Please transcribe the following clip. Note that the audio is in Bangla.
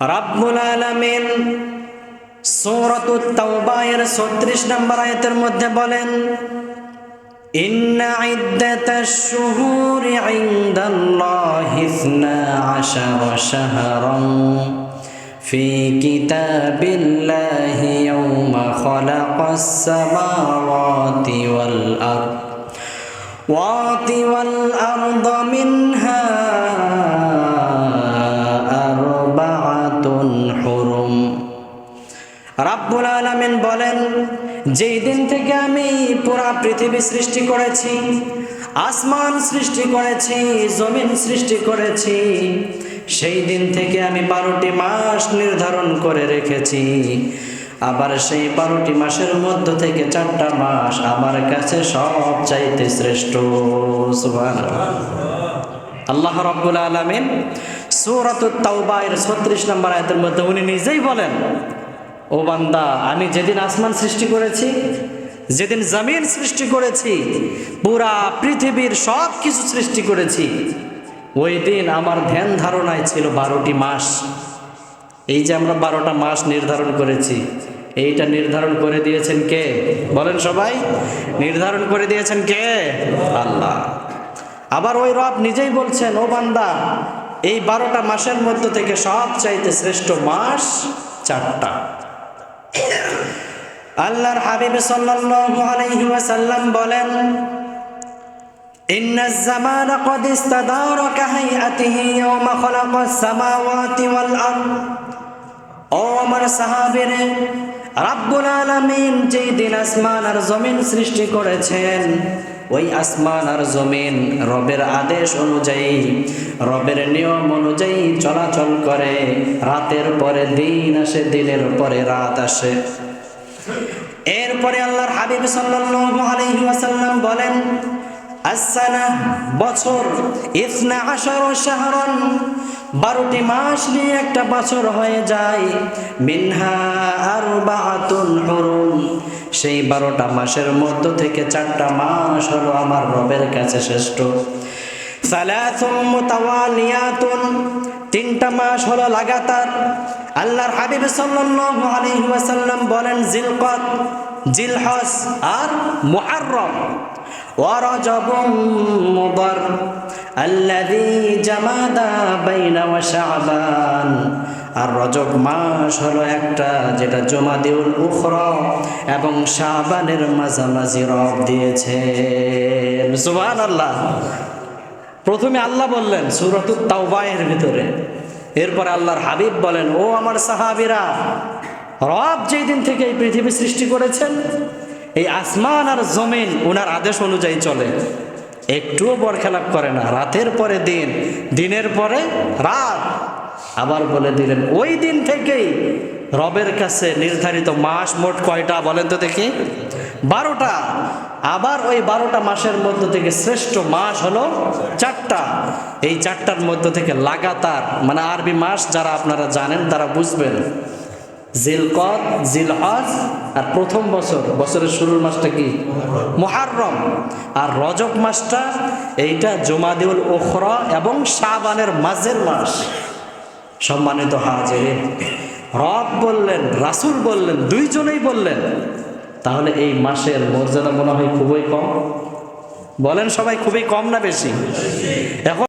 রাব্বুল আলামিন সূরাতুত তাওবা এর 36 নম্বর আয়াতের মধ্যে বলেন إن عدة الشهور عند الله اثنا عشر شهرا في كتاب الله يوم خلق السماوات والأرض وات والأرض منها আলামিন বলেন, যেই দিন থেকে আমি পুরা পৃথিবী সৃষ্টি করেছি, আসমান সৃষ্টি করেছি, জমিন সৃষ্টি করেছি, সেই দিন থেকে আমি বারোটি মাস নির্ধারণ করে রেখেছি। আবার সেই বারোটি মাসের মধ্য থেকে চারটা মাস আমার কাছে সব চাইতে শ্রেষ্ঠ আল্লাহ রাব্বুল আলামিন সূরাতুত তাওবা 36 নম্বর আয়াতের মধ্যে উনি নিজেই বলেন ও বান্দা, আমি যেদিন আসমান সৃষ্টি করেছি, যেদিন জমিন সৃষ্টি করেছি, পুরা পৃথিবীর সব কিছু সৃষ্টি করেছি, ওই দিন আমার ধ্যান ধারণায় ছিল বারোটি মাস। এই যে আমরা বারোটা মাস নির্ধারণ করেছি, এইটা নির্ধারণ করে দিয়েছেন কে? বলেন সবাই, নির্ধারণ করে দিয়েছেন কে? আল্লাহ। আবার ওই রব নিজেই বলছেন, ও বান্দা, এই বারোটা মাসের মধ্য থেকে সব চাইতে শ্রেষ্ঠ মাস চারটা। আল্লাহর হাবিব সাল্লাল্লাহু আলাইহি ওয়াসাল্লাম বলেন ইন্না জামানা কদ ইস্তাদারা কাহাইয়াতিহি ইয়াওমা খালাকাস সামাওয়াতি ওয়াল আরদ। ও আমার সাহাবীরে, রাব্বুল আলামিন যেই দিন আসমান আর জমিন সৃষ্টি করেছেন ওই আসমান আর জমিন রবের আদেশ অনুযায়ী, রবের নিয়ম অনুযায়ী চলাচল করে। রাতের পরে দিন আসে, দিনের পরে রাত আসে। এরপরে আল্লাহর হাবিব সাল্লাল্লাহু বলেন আসানা বছর বারোটি মাস নিয়ে একটা বছর হয়ে যায়। মিনহা আর বাহাতুন সেই বারোটা মাসের মধ্য থেকে চারটা মাস হলো আমার রবের কাছে শ্রেষ্ঠ। তিনটা মাস হলো লাগাতার। আল্লাহর হাবিব সাল্লাম বলেন, জিলকত জিলহস আর মুহররম। ওয়া রজব আল্লাদি জামাদা বাইনা ওয়া আর রজব মাস হলো একটা যেটা জমা দেউল উখর এবং শাবানের মাঝামাঝি রব দিয়েছে। সুবান আল্লাহ প্রথমে আল্লাহ বললেন সুরত তাওবায়ের ভিতরে। এরপর আল্লাহর হাবিব বলেন, ও আমার সাহাবিরা, রব যেই দিন থেকে এই পৃথিবী সৃষ্টি করেছেন, এই আসমান আর জমিন ওনার আদেশ অনুযায়ী চলে। একটুও বরখেলাপ করে না। রাতের পরে দিন, দিনের পরে রাত। আবার বলে দিলেন, ওই দিন থেকেই রবের কাছে নির্ধারিত মাস মোট কয়টা? বলেন তো দেখি। বারোটা। আবার ওই বারোটা মাসের মধ্য থেকে শ্রেষ্ঠ মাস হলো চারটা। এই চারটার মধ্য থেকে লাগাতার মানে আরবি মাস যারা আপনারা জানেন, তারা বুঝবেন। জিলকত জিলহজ, আর প্রথম বছর, বছরের শুরুর মাসটা কি? মুহাররম। আর রজব মাসটা এইটা জমাদিউল ওখরা এবং শাবানের মাঝের মাস। সম্মানিত হাজির, রব বললেন, রাসুল বললেন, দুইজনেই বললেন, তাহলে এই মাসের মর্যাদা মনে হয় খুবই কম। বলেন সবাই, খুবই কম না বেশি? এখন